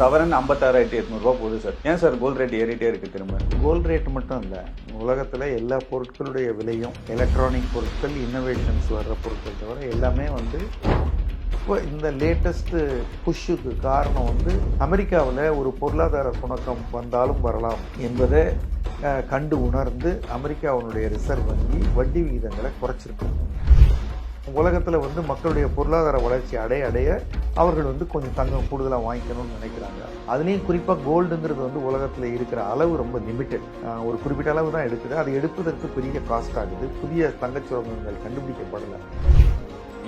சவரன் ஐம்பத்தாறாயிரத்தி எட்நூறுபா போகுது சார். ஏன் சார் கோல்ட் ரேட் ஏறிட்டே இருக்கு திரும்ப? கோல்ட் ரேட் மட்டும் இல்லை உலகத்தில் எல்லா பொருட்களுடைய விலையும் எலக்ட்ரானிக் பொருட்கள் இன்னோவேஷன்ஸ் வர்ற பொருட்கள் தவிர எல்லாமே வந்து இப்போ இந்த லேட்டஸ்ட்டு புஷ்ஷுக்கு காரணம் வந்து அமெரிக்காவில் ஒரு பொருளாதார சுணக்கம் வந்தாலும் வரலாம் என்பதை கண்டு உணர்ந்து அமெரிக்காவினுடைய ரிசர்வ் வங்கி வட்டி விகிதங்களை குறைச்சிருக்கு. உலகத்தில் வந்து மக்களுடைய பொருளாதார வளர்ச்சி அடைய அடைய அவர்கள் வந்து கொஞ்சம் தங்கம் கூடுதலாக வாங்கிக்கணும்னு நினைக்கிறாங்க. அதுலேயும் குறிப்பாக கோல்டுங்கிறது வந்து உலகத்தில் இருக்கிற அளவு ரொம்ப லிமிட்டட் ஒரு குறிப்பிட்ட அளவு தான் எடுக்குது. அது எடுப்பதற்கு பெரிய காஸ்ட் ஆகுது. புதிய தங்கச் சுரங்கங்கள் கண்டுபிடிக்கப்படலை.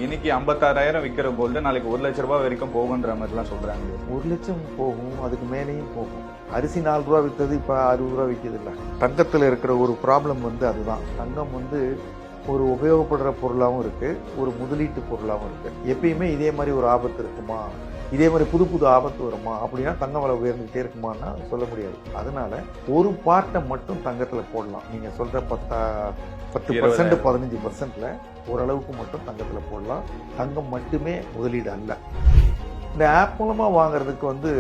இன்னைக்கு ஐம்பத்தாறாயிரம் விற்கிற கோல்டு நாளைக்கு ஒரு லட்ச ரூபாய் வரைக்கும் போகுன்ற மாதிரிலாம் சொல்றாங்க. ஒரு லட்சம் போகும் அதுக்கு மேலேயும் போகும். அரிசி நாலு ரூபா விற்றது இப்போ அறுபது ரூபா விற்கிது இல்லை. தங்கத்தில் இருக்கிற ஒரு ப்ராப்ளம் வந்து அதுதான். தங்கம் வந்து ஒரு உபயோகப்படுற பொருளாகவும் இருக்குது ஒரு முதலீட்டு பொருளாகவும் இருக்குது எப்பயுமே இதே மாதிரி ஒரு ஆபத்து இருக்குமா? இதே மாதிரி புது புது ஆபத்து வருமா? அப்படின்னா தங்கம் விலை உயர்ந்துகிட்டே இருக்குமான்னா சொல்ல முடியாது. அதனால ஒரு பார்ட்டை மட்டும் தங்கத்தில் போடலாம். நீங்கள் சொல்கிற பத்தா பத்து பர்சன்ட் பதினஞ்சு பர்சன்ட்ல ஓரளவுக்கு மட்டும் தங்கத்தில் போடலாம். தங்கம் மட்டுமே முதலீடு அல்ல. இந்த ஆப் மூலமாக வாங்குறதுக்கு வந்து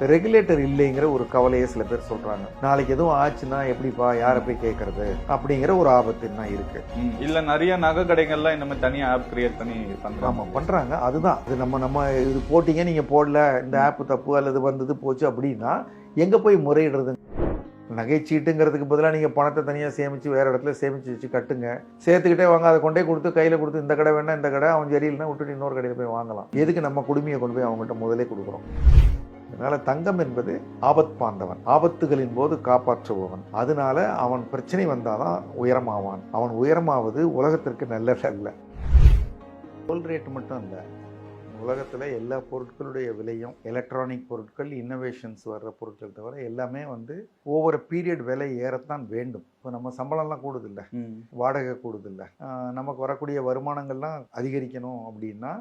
ரெகுலேட்டர் இல்லைங்கிற ஒரு கவலையை சில பேர் சொல்றாங்க. நாளைக்கு எதுவும் ஆச்சுன்னா எப்படிப்பா யாரை போய் கேட்கறது அப்படிங்கிற ஒரு ஆபத்து என்ன இருக்கு. இல்ல நிறைய நகை கடைகள்லாம் இந்த மாதிரி தனியா ஆப் கிரியேட் பண்ணி ஆமா பண்றாங்க. அதுதான். இது நம்ம நம்ம இது போட்டீங்க நீங்க போடல இந்த ஆப் தப்பு அல்லது வந்தது போச்சு அப்படின்னா எங்க போய் முறையிடுறது? நகைச்சீட்டுங்கிறதுக்கு பதிலாக நீங்கள் பணத்தை தனியாக சேமித்து வேறு இடத்துல சேமித்து வச்சு கட்டுங்க. சேர்த்துக்கிட்டே வாங்க அதை கொண்டே கொடுத்து கையில் கொடுத்து இந்த கடை வேணா இந்த கடை அவன் சரியில்லைன்னா விட்டுட்டு இன்னொரு கடையில் போய் வாங்கலாம். எதுக்கு நம்ம குடுமையை கொண்டு போய் அவங்ககிட்ட முதலே கொடுக்குறோம்? அதனால தங்கம் என்பது ஆபத் பாந்தவன் ஆபத்துகளின் போது காப்பாற்றுபவன். அதனால அவன் பிரச்சனை வந்தாதான் உயரமாவான். அவன் உயரமாவது உலகத்திற்கு நல்லதல்ல கோல்ட் ரேட் மட்டும் இல்லை. உலகத்தில் எல்லா பொருட்களுடைய விலையும் எலக்ட்ரானிக் பொருட்கள் இன்னோவேஷன்ஸ் வர்ற பொருட்கள் தவிர எல்லாமே வந்து ஒவ்வொரு பீரியட் விலை ஏறத்தான் வேண்டும். இப்போ நம்ம சம்பளம்லாம் கூடுதில்ல. வாடகை கூடுதில்ல. நமக்கு வரக்கூடிய வருமானங்கள்லாம் அதிகரிக்கணும் அப்படின்னா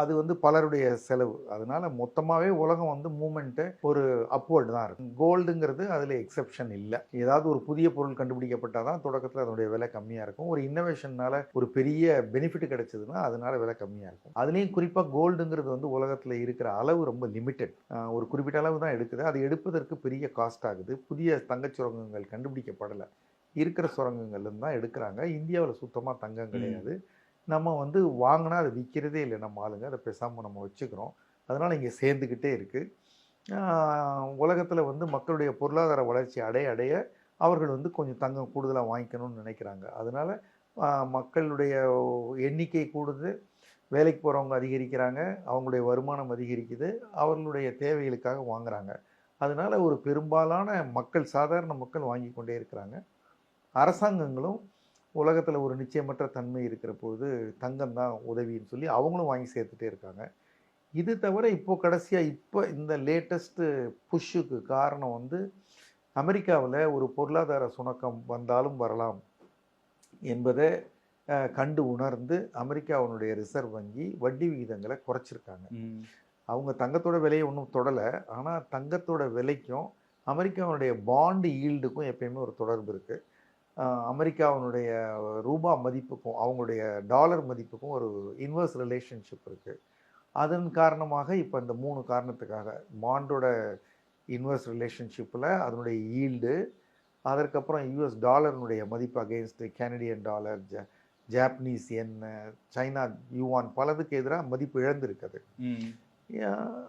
அது வந்து பலருடைய செலவு. அதனால மொத்தமாகவே உலகம் வந்து மூமெண்ட்டு ஒரு அப்வர்டு தான் இருக்கும் கோல்டுங்கிறது அதில் எக்ஸெப்ஷன் இல்லை. ஏதாவது ஒரு புதிய பொருள் கண்டுபிடிக்கப்பட்டால் தான் தொடக்கத்தில் அதனுடைய விலை கம்மியாக இருக்கும். ஒரு இன்னோவேஷன்னால ஒரு பெரிய பெனிஃபிட் கிடைச்சதுன்னா அதனால விலை கம்மியாக இருக்கும். அதுலேயும் குறிப்பாக கோல்டுங்கிறது வந்து உலகத்தில் இருக்கிற அளவு ரொம்ப லிமிட்டட் ஒரு குறிப்பிட்ட அளவு தான் எடுக்குது. அது எடுப்பதற்கு பெரிய காஸ்ட் ஆகுது. புதிய தங்கச் சுரங்கங்கள் கண்டுபிடிக்கப்படலை. இருக்கிற சுரங்கங்கள்ல தான் எடுக்கிறாங்க. இந்தியாவில் சுத்தமாக தங்கம் கிடையாது. நம்ம வந்து வாங்கினா அதை விற்கிறதே இல்லை. நம்ம ஆளுங்க அதை பேசாமல் நம்ம வச்சுக்கிறோம். அதனால் இங்கே சேர்ந்துக்கிட்டே இருக்குது உலகத்தில் வந்து மக்களுடைய பொருளாதார வளர்ச்சி அடைய அடைய அவர்கள் வந்து கொஞ்சம் தங்கம் கூடுதலாக வாங்கிக்கணும்னு நினைக்கிறாங்க. அதனால் மக்களுடைய எண்ணிக்கை கூடுது. வேலைக்கு போகிறவங்க அதிகரிக்கிறாங்க. அவங்களுடைய வருமானம் அதிகரிக்குது. அவர்களுடைய தேவைகளுக்காக வாங்குறாங்க. அதனால் ஒரு பெரும்பாலான மக்கள் சாதாரண மக்கள் வாங்கி கொண்டே இருக்கிறாங்க. அரசாங்கங்களும் உலகத்தில் ஒரு நிச்சயமற்ற தன்மை இருக்கிற போது தங்கம் தான் உதவின்னு சொல்லி அவங்களும் வாங்கி சேர்த்துட்டே இருக்காங்க. இது தவிர இப்போ கடைசியாக இப்போ இந்த லேட்டஸ்ட்டு புஷ்ஷுக்கு காரணம் வந்து அமெரிக்காவில் ஒரு பொருளாதார சுணக்கம் வந்தாலும் வரலாம் என்பதை கண்டு உணர்ந்து அமெரிக்காவினுடைய ரிசர்வ் வங்கி வட்டி விகிதங்களை குறைச்சிருக்காங்க. அவங்க தங்கத்தோட விலையை ஒன்றும் தொடலை. ஆனால் தங்கத்தோட விலைக்கும் அமெரிக்காவுடைய பாண்டு ஈல்டுக்கும் எப்பயுமே ஒரு தொடர்பு இருக்குது அமெரிக்காவினுடைய ரூபா மதிப்புக்கும் அவங்களுடைய டாலர் மதிப்புக்கும் ஒரு இன்வர்ஸ் ரிலேஷன்ஷிப் இருக்குது அதன் காரணமாக இப்போ இந்த மூணு காரணத்துக்காக பாண்டோட இன்வர்ஸ் ரிலேஷன்ஷிப்பில் அதனுடைய ஈல்டு அதற்கப்புறம் யூஎஸ் டாலர்னுடைய மதிப்பு அகெயின்ஸ்ட் கனடியன் டாலர் ஜ ஜாப்பனீஸ் என் சைனா யுவான் பலதுக்கு எதிராக மதிப்பு இழந்திருக்குது.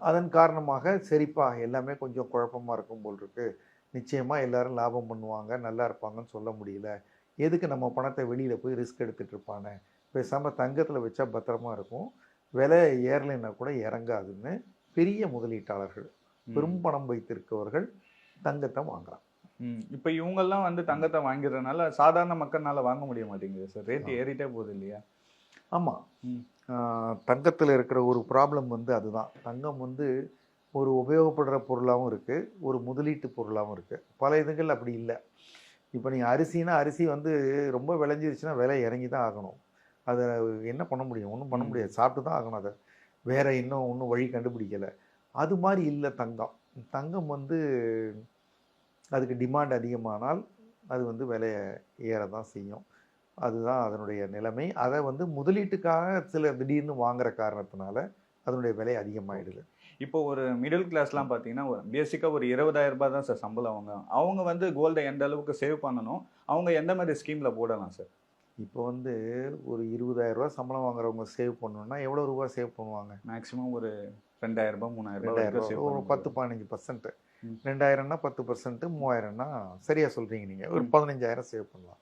அதன் காரணமாக சரிப்பா எல்லாமே கொஞ்சம் குழப்பமா இருக்கும் போல் இருக்கு. நிச்சயமா எல்லாரும் லாபம் பண்ணுவாங்க நல்லா இருப்பாங்கன்னு சொல்ல முடியல. எதுக்கு நம்ம பணத்தை வெளியில போய் ரிஸ்க் எடுத்துட்டு இருப்பானே? பேசாம தங்கத்துல வச்சா பத்திரமா இருக்கும். விலை ஏறலைன்னா கூட இறங்காதுன்னு பெரிய முதலீட்டாளர்கள் பெரும் பணம் வைத்திருக்கவர்கள் தங்கத்தை வாங்குறாங்க. இப்ப இவங்கெல்லாம் வந்து தங்கத்தை வாங்கிடுறதுனால சாதாரண மக்கள்னால வாங்க முடிய மாட்டேங்குது சார். ரேட் ஆ. ஏறிட்டே போகுது இல்லையா? ஆமாம். தங்கத்தில் இருக்கிற ஒரு ப்ராப்ளம் வந்து அதுதான். தங்கம் வந்து ஒரு உபயோகப்படுற பொருளாகவும் இருக்குது ஒரு முதலீட்டு பொருளாகவும் இருக்குது பல இதுகள் அப்படி இல்லை. இப்போ நீங்கள் அரிசினா அரிசி வந்து ரொம்ப விளைஞ்சிருச்சுன்னா விலை இறங்கி தான் ஆகணும். அதை என்ன பண்ண முடியும்? ஒன்றும் பண்ண. முடியாது. சாப்பிட்டு தான் ஆகணும் அதை. வேற இன்னும் ஒன்றும் வழி கண்டுபிடிக்கலை. அது மாதிரி இல்லை தங்கம். தங்கம் வந்து அதுக்கு டிமாண்ட் அதிகமானால் அது வந்து விலையை ஏற தான் செய்யும். அதுதான் அதனுடைய நிலைமை. அதை வந்து முதலீட்டுக்காக சிலர் திடீர்னு வாங்குற காரணத்தினால அதனுடைய விலை அதிகமாயிடுது. இப்போ ஒரு மிடில் கிளாஸ்லாம் பார்த்தீங்கன்னா ஒரு பேசிக்காக ஒரு இருபதாயிரம் ரூபாய் தான் சார் சம்பளம் அவங்க. அவங்க வந்து கோல்டை எந்த அளவுக்கு சேவ் பண்ணணும் அவங்க எந்த மாதிரி ஸ்கீமில் போடலாம் சார் இப்போ வந்து ஒரு இருபதாயிரம் ரூபாய் சம்பளம் வாங்குறவங்க சேவ் பண்ணணும்னா எவ்வளோ ரூபாய் சேவ் பண்ணுவாங்க? மேக்ஸிமம் ஒரு ரெண்டாயிரம் ரூபாய் மூணாயிரம் ஒரு பத்து பதினஞ்சு பர்சன்ட். ரெண்டாயிரம்னா பத்து பர்சன்ட் மூவாயிரம்னா சரியா சொல்றீங்க நீங்க. ஒரு. பதினஞ்சாயிரம் சேவ் பண்ணலாம்.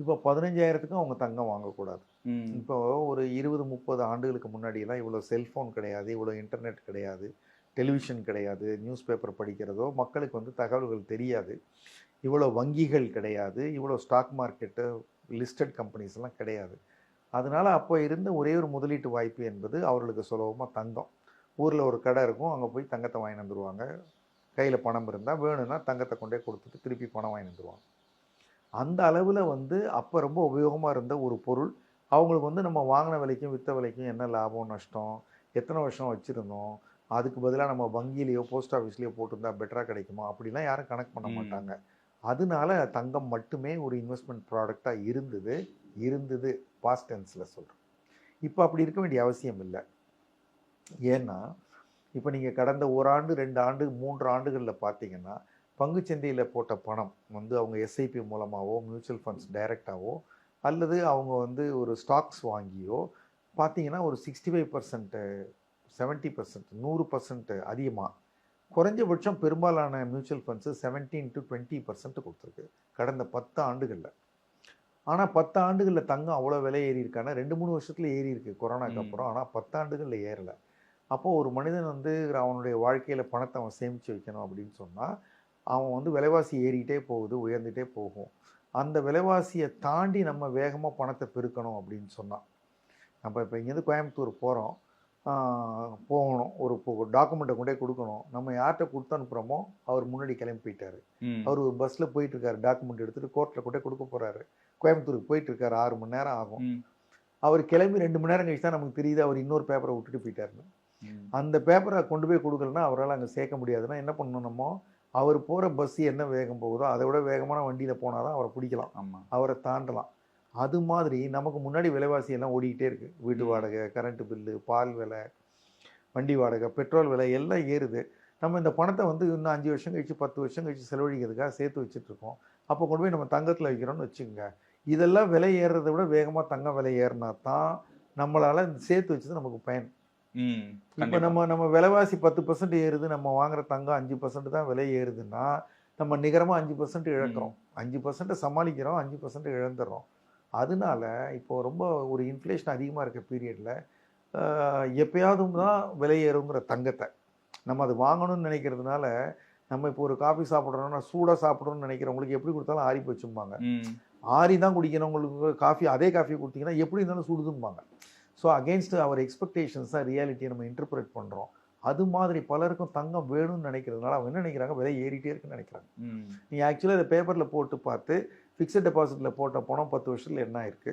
இப்போ பதினஞ்சாயிரத்துக்கும் அவங்க தங்கம் வாங்கக்கூடாது. இப்போ ஒரு இருபது முப்பது ஆண்டுகளுக்கு முன்னாடியெல்லாம் இவ்வளோ செல்ஃபோன் கிடையாது இவ்வளோ இன்டர்நெட் கிடையாது டெலிவிஷன் கிடையாது நியூஸ் பேப்பர் படிக்கிறதோ மக்களுக்கு வந்து தகவல்கள் தெரியாது. இவ்வளோ வங்கிகள் கிடையாது இவ்வளோ ஸ்டாக் மார்க்கெட்டு லிஸ்டட் கம்பெனிஸ் எல்லாம் கிடையாது. அதனால அப்போ இருந்த ஒரே ஒரு முதலீட்டு வாய்ப்பு என்பது அவர்களுக்கு சுலபமாக தங்கம். ஊரில் ஒரு கடை இருக்கும் அங்கே போய் தங்கத்தை வாங்கி வந்துருவாங்க. கையில் பணம் இருந்தால் வேணும்னா தங்கத்தை கொண்டே கொடுத்துட்டு திருப்பி பணம் வாங்கி வந்துருவாங்க. அந்த அளவில் வந்து அப்போ ரொம்ப உபயோகமாக இருந்த ஒரு பொருள். அவங்களுக்கு வந்து நம்ம வாங்கின விலைக்கும் விற்ற விலைக்கும் என்ன லாபம் நஷ்டம் எத்தனை வருஷம் வச்சுருந்தோம்? அதுக்கு பதிலாக நம்ம வங்கியிலையோ போஸ்ட் ஆஃபீஸ்லேயோ போட்டிருந்தா பெட்டராக கிடைக்குமா? அப்படிலாம் யாரும் கணக்கு பண்ண. மாட்டாங்க. அதனால தங்கம் மட்டுமே ஒரு இன்வெஸ்ட்மெண்ட் ப்ராடக்டாக இருந்தது. இருந்தது பாஸ்ட் டென்ஸில் சொல்கிறேன் இப்போ அப்படி இருக்க வேண்டிய அவசியம் இல்லை. ஏன்னா இப்போ நீங்கள் கடந்த ஓராண்டு ரெண்டு ஆண்டு மூன்று ஆண்டுகளில் பார்த்தீங்கன்னா பங்குச்சந்தையில் போட்ட பணம் வந்து அவங்க எஸ்ஐபி மூலமாகவோ மியூச்சுவல் ஃபண்ட்ஸ் டைரெக்டாகவோ அல்லது அவங்க வந்து ஒரு ஸ்டாக்ஸ் வாங்கியோ பார்த்தீங்கன்னா ஒரு sixty five percent seventy percent நூறு பர்சன்ட் அதிகமாக குறைஞ்சபட்சம் பெரும்பாலான mutual funds seventeen to twenty percent கொடுத்துருக்கு கடந்த பத்து ஆண்டுகளில். ஆனால் பத்து ஆண்டுகளில் தங்கம் அவ்வளோ விலை ஏறி இருக்கானா ரெண்டு மூணு வருஷத்துல ஏறி இருக்கு கொரோனாக்கு. அப்புறம். ஆனால் பத்து ஆண்டுகளில் ஏறலை. அப்போது ஒரு மனிதன் வந்து அவனுடைய வாழ்க்கையில் பணத்தை அவன் சேமித்து வைக்கணும் அப்படின்னு சொன்னால் அவன் வந்து விலைவாசி ஏறிக்கிட்டே போகுது உயர்ந்துட்டே போகும். அந்த விலைவாசியை தாண்டி நம்ம வேகமாக பணத்தை பெருக்கணும் அப்படின்னு சொன்னான் நம்ம இப்போ இங்கேருந்து கோயம்புத்தூர் போகிறோம் போகணும். ஒரு டாக்குமெண்ட்டை கொண்டே கொடுக்கணும். நம்ம யார்கிட்ட கொடுத்து அனுப்புகிறோமோ அவர் முன்னாடி கிளம்பி போயிட்டாரு. அவர் ஒரு பஸ்ஸில் போயிட்டு இருக்காரு. டாக்குமெண்ட் எடுத்துகிட்டு கோர்ட்டில் கொண்டே கொடுக்க போகிறாரு கோயம்புத்தூருக்கு போயிட்டு இருக்காரு. ஆறு மணி நேரம் ஆகும். அவர் கிளம்பி ரெண்டு மணி நேரம் கழிச்சு தான் நமக்கு தெரியுது அவர் இன்னொரு பேப்பரை விட்டுட்டு போயிட்டாருன்னு. அந்த பேப்பரை கொண்டு போய் கொடுக்கலன்னா அவரால் அங்கே சேர்க்க முடியாதுன்னா என்ன பண்ணணும் நம்ம? அவர் போகிற பஸ் என்ன வேகம் போகுதோ அதை விட வேகமான வண்டியில் போனால் தான் அவரை பிடிக்கலாம். ஆமா. அவரை தாண்டலாம். அது மாதிரி நமக்கு முன்னாடி விலைவாசி எல்லாம் ஓடிக்கிட்டே இருக்கு. வீட்டு. வாடகை கரண்ட் பில்லு பால் விலை வண்டி வாடகை பெட்ரோல் விலை எல்லாம் ஏறுது. நம்ம இந்த பணத்தை வந்து இன்னும் அஞ்சு வருஷம் கழிச்சு பத்து வருஷம் கழிச்சு செலவழிக்கிறதுக்காக சேர்த்து வச்சுட்டு இருக்கோம். அப்போ கொண்டு போய் நம்ம தங்கத்தில் வைக்கிறோம்னு வச்சுக்கோங்க. இதெல்லாம் விலை ஏறுறதை விட வேகமாக தங்கம் விலை ஏறினா தான் நம்மளால் சேர்த்து வச்சது நமக்கு பயன். இப்போ. நம்ம நம்ம விலைவாசி பத்து பர்சன்ட் ஏறுது நம்ம வாங்குற தங்கம் அஞ்சு பர்சன்ட் தான் விலை ஏறுதுன்னா நம்ம நிகரமாக அஞ்சு பர்சன்ட் இழக்கிறோம். அஞ்சு பர்சன்ட்டை சமாளிக்கிறோம் அஞ்சு பர்சன்ட் இழந்துடுறோம் அதனால இப்போ ரொம்ப ஒரு இன்ஃப்ளேஷன் அதிகமாக இருக்க பீரியடில் எப்பயாவது தான் விலை ஏறுங்கிற தங்கத்தை. நம்ம அது வாங்கணும்னு நினைக்கிறதுனால நம்ம இப்போ ஒரு காஃபி சாப்பிட்றோம்னா சூடாக சாப்பிடணும்னு நினைக்கிறவங்களுக்கு எப்படி கொடுத்தாலும் ஆறி வச்சும்பாங்க ம். ஆறி தான் குடிக்கிறவங்களுக்கு காஃபி அதே காஃபி கொடுத்தீங்கன்னா எப்படி இருந்தாலும் சுடுதும்பாங்க. ஸோ அகேன்ஸ்ட் அவர் எக்ஸ்பெக்டேஷன்ஸ் தான் ரியாலிட்டியை நம்ம இன்டர்பிரேட் பண்ணுறோம் அது மாதிரி பலருக்கும் தங்கம் வேணும்னு நினைக்கிறதுனால அவங்க என்ன நினைக்கிறாங்க? விலை ஏறிட்டே இருக்குன்னு நினைக்கிறாங்க. நீங்கள் ஆக்சுவலாக இதை பேப்பரில் போட்டு பார்த்து ஃபிக்ஸட் டெபாசிட்டில் போட்ட பணம் பத்து வருஷத்தில் என்ன ஆயிருக்கு?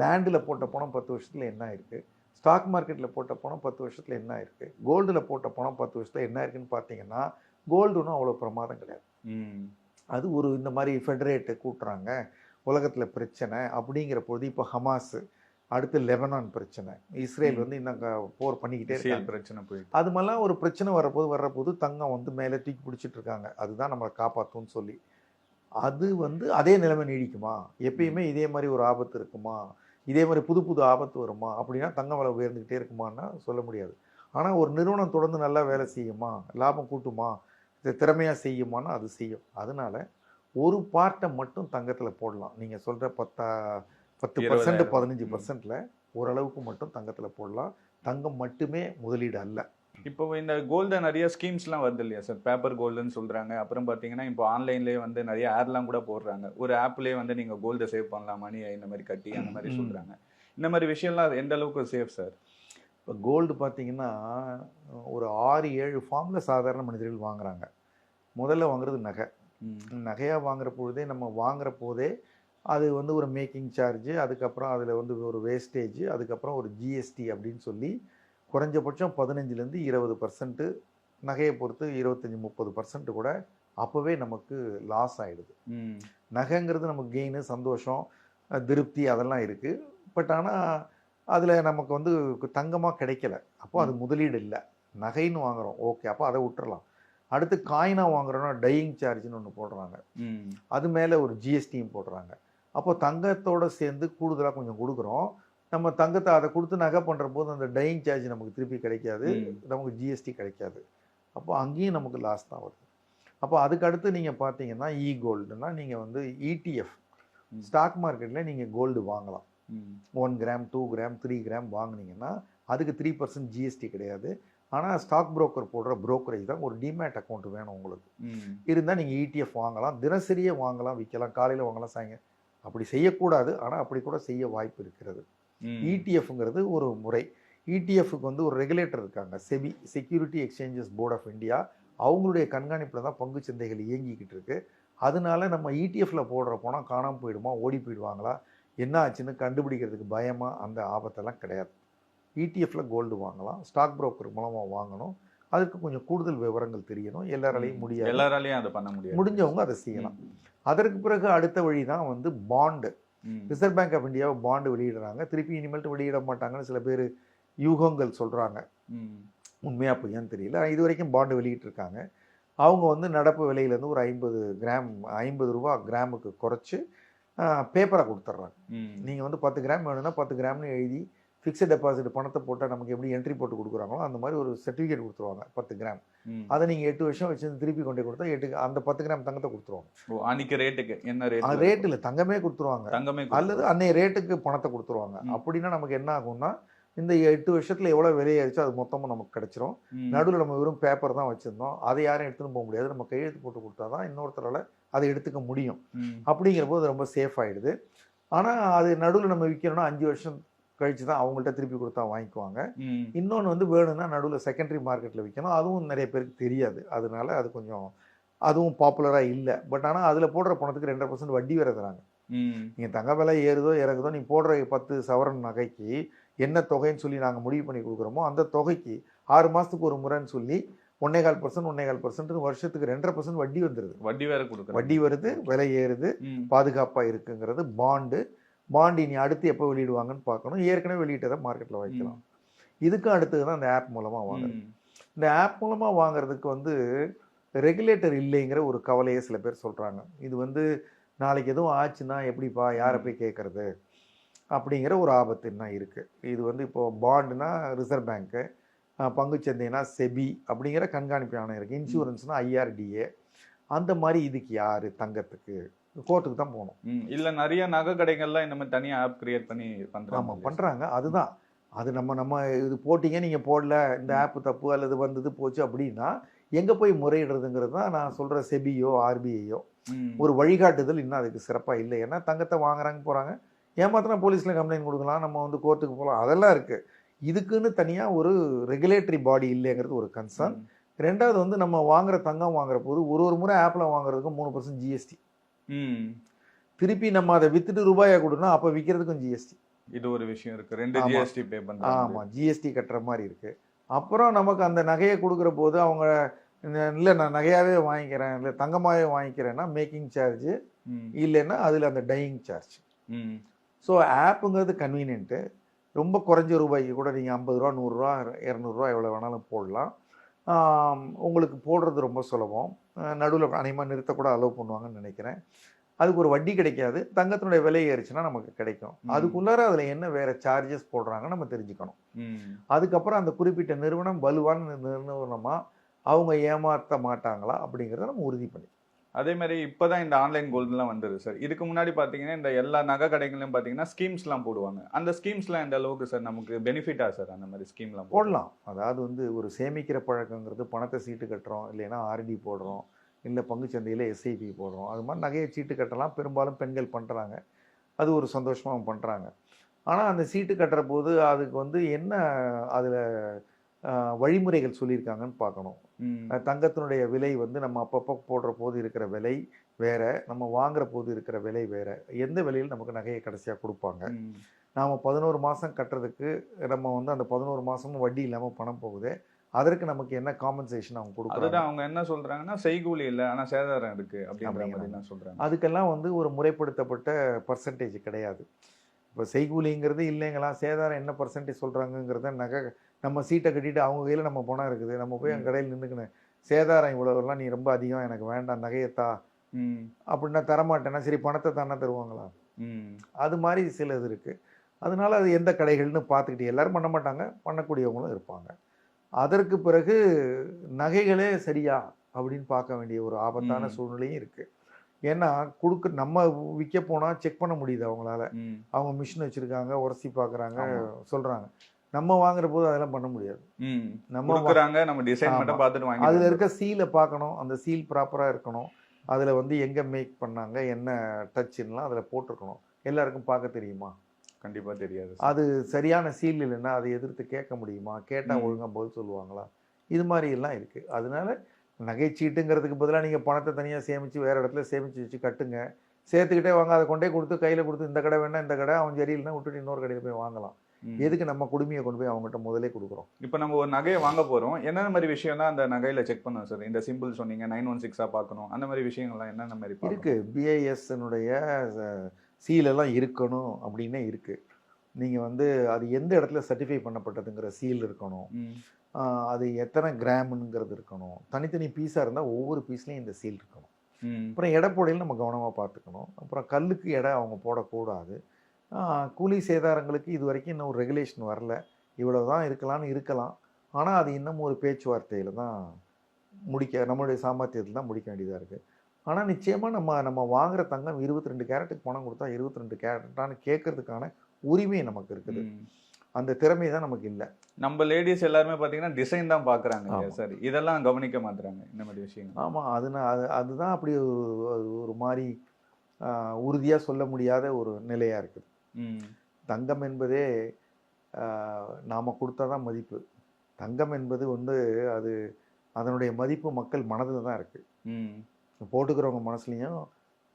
லேண்டில் போட்ட பணம் பத்து வருஷத்தில் என்ன ஆயிருக்கு? ஸ்டாக் மார்க்கெட்டில் போட்ட பணம் பத்து வருஷத்தில் என்ன ஆயிருக்கு? கோல்டில் போட்ட பணம் பத்து வருஷத்தில் என்ன இருக்குன்னு பார்த்தீங்கன்னா கோல்டு ஒன்றும் அவ்வளோ பிரமாதம் கிடையாது. அது ஒரு இந்த மாதிரி ஃபெடரேட்டு கூட்டுறாங்க. உலகத்தில் பிரச்சனை அப்படிங்கிற பொழுது இப்போ ஹமாஸ் அடுத்து லெபனான் பிரச்சனை. இஸ்ரேல். வந்து இன்னும் போர் பண்ணிக்கிட்டே இருக்காங்க. பிரச்சனை போயிட்டு. அது மாதிரிலாம் ஒரு பிரச்சனை வரப்போது வர்றபோது தங்கம் வந்து மேலே தூக்கி பிடிச்சிட்டு இருக்காங்க. அதுதான் நம்மளை காப்பாற்றும்னு சொல்லி. அது வந்து அதே நிலைமை நீடிக்குமா? எப்பயுமே இதே மாதிரி ஒரு ஆபத்து இருக்குமா? இதே மாதிரி புது புது ஆபத்து வருமா? அப்படின்னா தங்கம் விலை உயர்ந்துக்கிட்டே இருக்குமான்னா சொல்ல முடியாது. ஆனால் ஒரு நிறுவனம் தொடர்ந்து நல்லா வேலை செய்யுமா? லாபம் கூட்டுமா? திறமையாக செய்யுமான்னா அது செய்யும். அதனால ஒரு பார்ட்டை மட்டும் தங்கத்தில் போடலாம். நீங்கள் சொல்கிற பத்தா பத்து பர்சன்ட். பதினஞ்சு. பர்சன்ட்டில் ஓரளவுக்கு மட்டும் தங்கத்தில் போடலாம். தங்கம் மட்டுமே முதலீடு அல்ல. இப்போ இந்த கோல்டு நிறைய ஸ்கீம்ஸ்லாம் வருது இல்லையா சார் பேப்பர் கோல்டுன்னு சொல்றாங்க. அப்புறம் பார்த்தீங்கன்னா இப்போ ஆன்லைன்லேயே வந்து நிறைய ஆட்லாம் கூட போடுறாங்க. ஒரு ஆப்லேயே வந்து நீங்க கோல்டை சேவ் பண்ணலாம் மணி இந்த மாதிரி கட்டி அந்த மாதிரி ம். சொல்றாங்க. இந்த மாதிரி விஷயம்லாம் எந்த அளவுக்கு சேஃப் சார் இப்போ கோல்டு பார்த்தீங்கன்னா ஒரு ஆறு ஏழு ஃபார்மில் சாதாரண மனிதர்கள் வாங்குறாங்க. முதல்ல வாங்குறது நகை. நகையாக வாங்குற பொழுதே நம்ம வாங்குற போதே அது வந்து ஒரு மேக்கிங் சார்ஜ் அதுக்கப்புறம் அதில் வந்து ஒரு வேஸ்டேஜ் அதுக்கப்புறம் ஒரு ஜிஎஸ்டி அப்படின்னு சொல்லி குறைஞ்சபட்சம் பதினஞ்சுலேருந்து இருபது பர்சன்ட்டு நகையை பொறுத்து இருபத்தஞ்சி முப்பது பர்சன்ட் கூட அப்போவே நமக்கு லாஸ் ஆகிடுது நகைங்கிறது நமக்கு கெயின் சந்தோஷம் திருப்தி அதெல்லாம் இருக்குது பட் ஆனால் அதில் நமக்கு வந்து தங்கமாக கிடைக்கல. அப்போ அது முதலீடு இல்லை. நகைன்னு வாங்குறோம். ஓகே அப்போ அதை விட்டுறலாம். அடுத்து காயினாக வாங்குறோன்னா டையிங் சார்ஜ்னு ஒன்று போடுறாங்க. அது மேலே ஒரு ஜிஎஸ்டியும் போடுறாங்க. அப்போ தங்கத்தோட சேர்ந்து கூடுதலாக கொஞ்சம் கொடுக்குறோம். நம்ம தங்கத்தை அதை கொடுத்து நகை பண்ணுற போது அந்த டையிங் சார்ஜ் நமக்கு திருப்பி கிடைக்காது. நமக்கு ஜிஎஸ்டி கிடைக்காது. அப்போ அங்கேயும் நமக்கு லாஸ் தான் வருது. அப்போ அதுக்கு அடுத்து நீங்கள் பார்த்தீங்கன்னா இ கோல்டுனா நீங்கள் வந்து E இடிஎஃப். ஸ்டாக் மார்க்கெட்டில் நீங்கள் கோல்டு வாங்கலாம். One gram two gram three gram வாங்குனீங்கன்னா அதுக்கு த்ரீ பர்சன்ட் ஜிஎஸ்டி கிடையாது. ஆனால் ஸ்டாக் புரோக்கர் போடுற brokerage தான் ஒரு டிமேட் அக்கௌண்ட் வேணும் உங்களுக்கு. இருந்தால் நீங்கள் இடிஎஃப் வாங்கலாம். தினசரியே வாங்கலாம் விற்கலாம். காலையில் வாங்கலாம் சாயங்க அப்படி செய்யக்கூடாது. ஆனால் அப்படி கூட செய்ய வாய்ப்பு இருக்கிறது. இடிஎஃப்ங்கிறது ஒரு முறை. இடிஎஃப்க்கு வந்து ஒரு ரெகுலேட்டர் இருக்காங்க. SEBI security exchanges board of India. அவங்களுடைய கண்காணிப்பில் தான் பங்கு சந்தைகள் இயங்கிக்கிட்டு இருக்கு. அதனால நம்ம இடிஎஃப்ல போடுற போனால் காணாமல் போயிடுமா? ஓடி போயிடுவாங்களா? என்ன ஆச்சுன்னு கண்டுபிடிக்கிறதுக்கு பயமா? அந்த ஆபத்தெல்லாம் கிடையாது. இடிஎஃப்ல கோல்டு வாங்கலாம். ஸ்டாக் புரோக்கர் மூலமாக வாங்கணும். அதுக்கு கொஞ்சம் கூடுதல் விவரங்கள் தெரியணும். எல்லாராலையும் முடியாது. எல்லாராலையும் அதை பண்ண முடியாது. முடிஞ்சவங்க அதை செய்யலாம். அதற்கு பிறகு அடுத்த வழி தான் வந்து பாண்டு. ரிசர்வ் பேங்க் ஆஃப் இந்தியாவை பாண்டு வெளியிடுறாங்க. திருப்பி இனிமேல்ட்டு வெளியிட மாட்டாங்கன்னு சில பேர் யூகங்கள் சொல்கிறாங்க ம். உண்மையா பொய்யான்னு தெரியல. இது வரைக்கும் பாண்டு வெளியிட்டிருக்காங்க. அவங்க வந்து நடப்பு விலையிலேருந்து ஒரு ஐம்பது கிராம் ஐம்பது ரூபா கிராமுக்கு குறைச்சி பேப்பரை கொடுத்துட்றாங்க நீங்கள் வந்து பத்து கிராம் வேணும்னா பத்து கிராம்னு எழுதி ஃபிக்ஸட் டெபாசிட் பணத்தை போட்டால் நமக்கு எப்படி என்ட்ரி போட்டு கொடுக்குறாங்களோ அந்த மாதிரி ஒரு சர்டிஃபிகேட் கொடுத்துருவாங்க. பத்து கிராம் அதை நீங்கள் எட்டு வருஷம் வச்சு திருப்பி கொண்டு கொடுத்தா எட்டு அந்த பத்து கிராம் தங்கத்தை கொடுத்துருவாங்க. அன்னைக்கு ரேட்டுக்கு என்ன ரேட் அது ரேட் இல்லை தங்கமே கொடுத்துருவாங்க. தங்கமே அல்லது அன்னைய ரேட்டுக்கு பணத்தை கொடுத்துருவாங்க. அப்படின்னா நமக்கு என்ன ஆகும்னா இந்த எட்டு வருஷத்துல எவ்வளவு விலையாச்சோ அது மொத்தமா நமக்கு கிடைச்சிரும். நடுவில் நம்ம வெறும் பேப்பர் தான் வச்சிருந்தோம். அதை யாரும் எடுத்துன்னு போக முடியாது. நம்ம கையெழுத்து போட்டு கொடுத்தா தான் இன்னொருத்தரால அதை எடுத்துக்க முடியும். அப்படிங்கிற போது ரொம்ப சேஃப் ஆயிடுது. ஆனா அது நடுவில் நம்ம விற்கணும்னா அஞ்சு வருஷம் கழிச்சு தான் அவங்கள்ட்ட திருப்பி கொடுத்தா வாங்கிக்குவாங்க. இன்னொன்று வந்து வேணும்னா நடுவில் செகண்டரி மார்க்கெட்டில் விற்கணும் அதுவும் நிறைய பேருக்கு தெரியாது. அதனால அது கொஞ்சம் அதுவும் பாப்புலராக இல்லை. பட் ஆனால் அதில் போடுற பணத்துக்கு ரெண்டரை பர்சன்ட் வட்டி வேறு தராங்க. நீங்கள் தங்க விலை ஏறுதோ இறங்குதோ நீ போடுற பத்து சவரன் நகைக்கு என்ன தொகைன்னு சொல்லி நாங்கள் முடிவு பண்ணி கொடுக்குறோமோ அந்த தொகைக்கு ஆறு மாதத்துக்கு ஒரு முறைன்னு சொல்லி ஒன்னே கால் பர்சன்ட் ஒன்னே கால் பர்சன்ட் வருஷத்துக்கு ரெண்டரை பர்சன்ட் வட்டி வந்துடுது வட்டி வேற கொடுக்குறேன் வட்டி வருது விலை ஏறுது. பாதுகாப்பாக இருக்குங்கிறது பாண்டு பாண்டு இனி அடுத்து எப்போ வெளியிடுவாங்கன்னு பார்க்கணும். ஏற்கனவே வெளியிட்டதை மார்க்கெட்டில் வைக்கலாம். இதுக்கும் அடுத்தது தான் அந்த ஆப் மூலமாக வாங்குறது. இந்த ஆப் மூலமாக வாங்குறதுக்கு வந்து ரெகுலேட்டர் இல்லைங்கிற ஒரு கவலையை சில பேர் சொல்கிறாங்க இது வந்து நாளைக்கு எதுவும் ஆச்சுன்னா எப்படிப்பா யாரை போய் கேட்குறது? அப்படிங்கிற ஒரு ஆபத்து என்ன இருக்குது இது வந்து இப்போ பாண்டுனா ரிசர்வ் பேங்க்கு பங்குச்சந்தைனா செபி அப்படிங்கிற கண்காணிப்பு ஆணையம் இருக்குது இன்சூரன்ஸ்னா ஐஆர்டிஏ. அந்த மாதிரி இதுக்கு யார் தங்கத்துக்கு? கோர்ட்டுக்கு தான் போகணும். இல்ல நிறைய நகை கடைகள்லாம் இந்த மாதிரி தனியா ஆப் கிரியேட் பண்ணி பண்றாங்க. ஆமாம் பண்ணுறாங்க அதுதான். அது நம்ம நம்ம இது போட்டீங்க நீங்கள் போடல இந்த ஆப் தப்பு அல்லது வந்தது போச்சு அப்படின்னா எங்கே போய் முறையிடுறதுங்கிறது தான் நான் சொல்கிற செபியோ ஆர்பிஐயோ. ஒரு வழிகாட்டுதல் இன்னும் அதுக்கு சிறப்பாக இல்லை. ஏன்னா தங்கத்தை வாங்குறாங்க போகிறாங்க ஏமாத்தினா போலீஸில் கம்ப்ளைண்ட் கொடுக்கலாம். நம்ம வந்து கோர்ட்டுக்கு போகலாம். அதெல்லாம் இருக்குது இதுக்குன்னு தனியாக ஒரு ரெகுலேட்டரி பாடி இல்லைங்கிறது ஒரு கன்சர்ன் ரெண்டாவது வந்து நம்ம வாங்குற தங்கம் வாங்குற போது ஒரு ஒரு முறை ஆப்பில் வாங்குறதுக்கு மூணு பர்சன்ட் ஜிஎஸ்டி. திருப்பி நம்ம அதை வித்துட்டு ரூபாயை கொடுனா அப்போ விற்கிறதுக்கும் ஜிஎஸ்டி இது ஒரு விஷயம் இருக்கு. ரெண்டு. ஜிஎஸ்டி பே பண்றாங்க ஆமாம் ஜிஎஸ்டி கட்டுற மாதிரி இருக்கு. அப்புறம் நமக்கு அந்த நகையை கொடுக்குற போது அவங்க இல்லை நான் நகையாகவே வாங்கிக்கிறேன் இல்லை தங்கமாகவே வாங்கிக்கிறேன்னா மேக்கிங் சார்ஜ். இல்லைன்னா அதில் அந்த டையிங் சார்ஜ். ஸோ ஆப்புங்கிறது கன்வீனியன்ட்டு ரொம்ப குறைஞ்ச ரூபாய்க்கு கூட நீங்கள் ஐம்பது ரூபா நூறுரூவா இரநூறுவா எவ்வளோ வேணாலும் போடலாம். உங்களுக்கு போடுறது ரொம்ப சுலபம். நடுவில் அனைமாக நிறுத்தக்கூட அலோவ் பண்ணுவாங்கன்னு நினைக்கிறேன். அதுக்கு ஒரு வட்டி கிடைக்காது. தங்கத்தினுடைய விலை ஏறிச்சுன்னா நமக்கு கிடைக்கும். அதுக்குள்ளார அதில் என்ன வேற சார்ஜஸ் போடுறாங்கன்னு நம்ம தெரிஞ்சுக்கணும். அதுக்கப்புறம் அந்த குறிப்பிட்ட நிறுவனம் வலுவான நி- நிறுவனமா அவங்க ஏமாற்ற மாட்டாங்களா அப்படிங்கிறத நம்ம உறுதி பண்ணி அதே மாதிரி இப்பதான் இந்த ஆன்லைன் கோல்டுலாம் வந்தது சார் இதுக்கு முன்னாடி பார்த்தீங்கன்னா இந்த எல்லா நகை கடைகளையும் பார்த்தீங்கன்னா ஸ்கீம்ஸ்லாம் போடுவாங்க. அந்த ஸ்கீம்ஸ்லாம் எந்த அளவுக்கு சார் நமக்கு பெனிஃபிட்டாக சார் அந்த மாதிரி ஸ்கீம்லாம் போடலாம். அதாவது வந்து ஒரு சேமிக்கிற பழக்கங்கிறது பணத்தை சீட்டு கட்டுறோம் இல்லைன்னா ஆர்டி போடுறோம் இல்லை பங்குச்சந்தையில் எஸ்ஐபி போடுறோம். அது மாதிரி நகையை சீட்டு கட்டலாம். பெரும்பாலும் பெண்கள் பண்ணுறாங்க அது ஒரு சந்தோஷமாக பண்ணுறாங்க ஆனால் அந்த சீட்டு கட்டுற போது அதுக்கு வந்து என்ன அதில் வழிமுறைகள் சொல்லியிருக்காங்கன்னு பார்க்கணும். தங்கத்தினுடைய விலை வந்து நம்ம அப்பப்போ போடுற போது இருக்கிற விலை வேற நம்ம வாங்குற போது இருக்கிற விலை வேற. எந்த விலையில் நமக்கு நகையை கடைசியாக கொடுப்பாங்க. நாம் பதினோரு மாதம் கட்டுறதுக்கு நம்ம வந்து அந்த பதினோரு மாதமும் வட்டி இல்லாமல் பணம் போகுது. அதற்கு நமக்கு என்ன காம்பன்சேஷன் அவங்க கொடுக்குறாங்க? அவங்க என்ன சொல்றாங்கன்னா செய்கூலி இல்ல ஆனா சேதாரம் இருக்கு அப்படின்ற மாதிரி. தான் சொல்றாங்க. அதுக்கெல்லாம் வந்து ஒரு முறைப்படுத்தப்பட்ட பர்சன்டேஜ் கிடையாது. இப்போ செய்கூலிங்கிறது இல்லைங்களா? சேதாரம் என்ன பர்சன்டேஜ் சொல்கிறாங்கங்கிறத நகை நம்ம சீட்டை கட்டிட்டு அவங்க கையில் நம்ம பணம் இருக்குது. நம்ம போய். அந்த கடையில் நின்றுக்கணும் சேதாரம் இவ்வளோலாம் நீ ரொம்ப அதிகம் எனக்கு வேண்டாம் நகையத்தா அப்படின்னா தரமாட்டேன்னா சரி பணத்தை தானே தருவாங்களா? அது மாதிரி சில இது இருக்குது அதனால அது எந்த கடைகள்னு பார்த்துக்கிட்டு எல்லாரும் பண்ண மாட்டாங்க. பண்ணக்கூடியவங்களும் இருப்பாங்க. அதற்கு பிறகு நகைகளே சரியா அப்படின்னு பார்க்க வேண்டிய ஒரு ஆபத்தான. சூழ்நிலையும் இருக்குது ஏன்னா கொடுக்க நம்ம விற்க போனால் செக் பண்ண முடியுது அவங்களால. அவங்க மிஷின் வச்சுருக்காங்க உரசி பார்க்குறாங்க. சொல்கிறாங்க நம்ம வாங்குற போது அதெல்லாம் பண்ண முடியாது. நம்ம கொடுக்குறாங்க நம்ம டிசைன். மட்டும் பார்த்துட்டு வாங்கி அதில் இருக்க சீலை பார்க்கணும். அந்த சீல் ப்ராப்பராக இருக்கணும். அதில் வந்து எங்கே மேக் பண்ணாங்க என்ன டச்சுன்னெலாம் அதில் போட்டிருக்கணும். எல்லாருக்கும் பார்க்க தெரியுமா? கண்டிப்பா தெரியாது அது சரியான சீல் இல்லைன்னா அதை எதிர்த்து கேட்க முடியுமா? கேட்டால் ம். ஒழுங்கா பதில் சொல்லுவாங்களா? இது மாதிரி எல்லாம் இருக்குது அதனால நகைச்சீட்டுங்கிறதுக்கு பதிலாக நீங்கள் பணத்தை தனியாக சேமித்து வேறு இடத்துல சேமித்து வச்சு கட்டுங்க. சேர்த்துக்கிட்டே வாங்க. அதை கொண்டே கொடுத்து கையில் கொடுத்து இந்த கடை வேணா இந்த கடை அவன் சரியில்லைன்னா விட்டுட்டு இன்னொரு கடையில் போய் வாங்கலாம். எதுக்கு நம்ம குடுமையை கொண்டு போய் அவங்ககிட்ட முதலே கொடுக்குறோம்? இப்போ நம்ம ஒரு நகையை வாங்க போறோம். என்னென்ன மாதிரி விஷயம் தான் அந்த நகையில செக் பண்ணணும் சார் இந்த சிம்பிள் சொன்னீங்க நைன் ஒன் சிக்ஸா பார்க்கணும். அந்த மாதிரி விஷயங்கள்லாம் என்னென்ன மாதிரி பார்க்கணும்? இருக்கு. பிஐஎஸ்னுடைய சீலெல்லாம் இருக்கணும் அப்படின்னே இருக்கு. நீங்கள் வந்து அது எந்த இடத்துல சர்டிஃபை பண்ணப்பட்டதுங்கிற சீல் இருக்கணும். அது எத்தனை கிராம்னுங்கிறது இருக்கணும். தனித்தனி பீஸாக இருந்தால் ஒவ்வொரு பீஸ்லேயும் இந்த சீல் இருக்கணும். அப்புறம் எடை போடையில் நம்ம கவனமாக பார்த்துக்கணும். அப்புறம் கல்லுக்கு எடை அவங்க போடக்கூடாது. கூலி சேதாரங்களுக்கு இது வரைக்கும் இன்னும் ஒரு ரெகுலேஷன் வரல. இவ்வளோ தான் இருக்கலாம்னு இருக்கலாம். ஆனால் அது இன்னும் ஒரு பேச்சுவார்த்தையில் தான் முடிக்க நம்மளுடைய சாமர்த்தியத்தில் தான் முடிக்க வேண்டியதாக இருக்குது ஆனால் நிச்சயமாக நம்ம நம்ம வாங்குற தங்கம் இருபத்தி ரெண்டு கேரட்டுக்கு பணம் கொடுத்தா இருபத்தி ரெண்டு கேரட்டான்னு கேட்கறதுக்கான உரிமை நமக்கு இருக்குது. அந்த திறமை தான் நமக்கு இல்லை. நம்ம லேடிஸ் எல்லாருமே பாத்தீங்கன்னா டிசைன் தான் பாக்குறாங்க. ஆமா. சார் இதெல்லாம் கவனிக்க மாட்றாங்க இந்த மாதிரி விஷயங்கள். ஆமாம் அது அது அதுதான் அப்படி ஒரு ஒரு- மாதிரி உறுதியாக சொல்ல முடியாத ஒரு நிலையாக இருக்குது. தங்கம் என்பதே நாம் கொடுத்தா தான் மதிப்பு. தங்கம் என்பது வந்து அது அதனுடைய மதிப்பு மக்கள் மனதில் தான் இருக்குது போட்டுக்கிறவங்க மனசுலையும்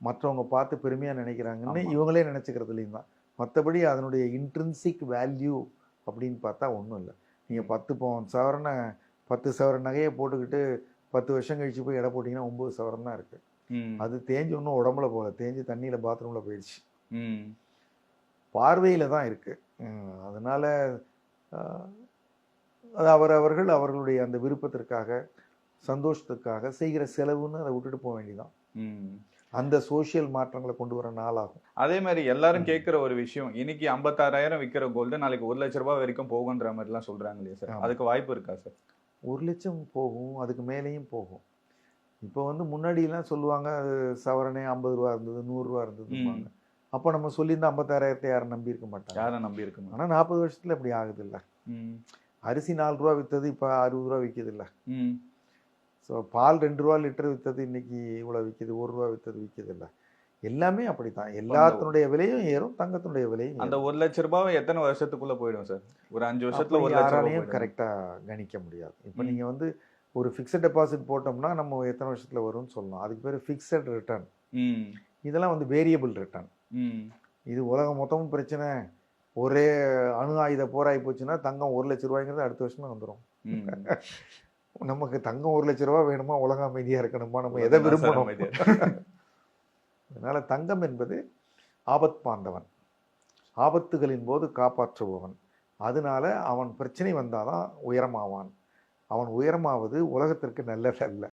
மற்றவங்க பார்த்து பெருமையாக நினைக்கிறாங்கன்னு. இவங்களே நினச்சிக்கிறதுலையும் தான் மற்றபடி அதனுடைய இன்ட்ரின்சிக் வேல்யூ அப்படின்னு பார்த்தா ஒன்றும் இல்லை. நீங்கள் பத்து பவுன் சவரன பத்து சவரன் நகையை போட்டுக்கிட்டு பத்து வருஷம் கழிச்சு போய் எடை போட்டிங்கன்னா ஒம்பது சவரன் தான் இருக்குது அது தேஞ்சு ஒன்றும் உடம்புல போகல. தேஞ்சு தண்ணியில் பாத்ரூமில் போயிடுச்சு. பார்வையில் தான் இருக்குது அதனால் அது அவரவர்கள் அவர்களுடைய அந்த விருப்பத்திற்காக சந்தோஷத்துக்காக செய்கிற செலவுன்னு அதை விட்டுட்டு போக வேண்டியதான் அந்த சோஷியல் மாற்றங்களை கொண்டு வர நாளாகும் அதே மாதிரி எல்லாரும். கேட்கிற ஒரு விஷயம் இன்னைக்கு ஐம்பத்தாறாயிரம் விற்கிற கோல்டு நாளைக்கு ஒரு லட்ச ரூபாய் வரைக்கும் போகுன்ற மாதிரிலாம் சொல்றாங்க இல்லையா சார். அதுக்கு வாய்ப்பு இருக்கா சார்? ஒரு லட்சம் போகும் அதுக்கு மேலேயும் போகும். இப்போ வந்து முன்னாடிலாம் சொல்லுவாங்க சவரனே ஐம்பது ரூபா இருந்தது நூறுரூவா இருந்ததும்பாங்க. அப்போ நம்ம சொல்லியிருந்தா ஐம்பத்தாறாயிரத்தை யாரும் நம்பியிருக்க மாட்டாங்க. யாரை நம்பி இருக்குமா ஆனால் நாற்பது வருஷத்தில் இப்படி ஆகுது இல்லை அரிசி நாலு ரூபா விற்றது இப்போ அறுபது ரூபா விற்கிது இல்லை ஸோ பால் ரெண்டு ரூபா லிட்டர் விற்றது இன்னைக்கு இவ்வளோ விற்கிது ஒரு ரூபா விற்றது விற்கிது இல்லை எல்லாமே அப்படித்தான். எல்லாத்தினுடைய விலையும் ஏறும் தங்கத்தினுடைய விலையும் அந்த. ஒரு லட்ச ரூபாய் எத்தனை வருஷத்துக்குள்ள போயிடும் சார்? ஒரு அஞ்சு வருஷத்துல ஒரு யாராலையும். கரெக்டாக கணிக்க முடியாது. இப்போ ம். நீங்கள் வந்து ஒரு ஃபிக்ஸட் டெபாசிட் போட்டோம்னா நம்ம எத்தனை வருஷத்தில் வரும்னு சொல்லலாம். அதுக்கு பேர் ஃபிக்ஸட் ரிட்டர்ன் இதெல்லாம் வந்து வேரியபிள் ரிட்டர்ன் இது உலகம் மொத்தமும் பிரச்சனை. ஒரே அணு ஆயுத போராகி போச்சுன்னா தங்கம் ஒரு லட்ச ரூபாய்ங்கிறது அடுத்த வருஷம் வந்துடும் நமக்கு தங்கம் ஒரு லட்ச ரூபா வேணுமா? உலகம் அமைதியாக இருக்கணுமா? நம்ம எதை விரும்பணும்? அதனால தங்கம் என்பது ஆபத் பாந்தவன் ஆபத்துகளின் போது காப்பாற்றுபவன். அதனால அவன் பிரச்சனை வந்தாதான் உயரமாவான். அவன் உயரமாவது உலகத்திற்கு நல்லதல்ல.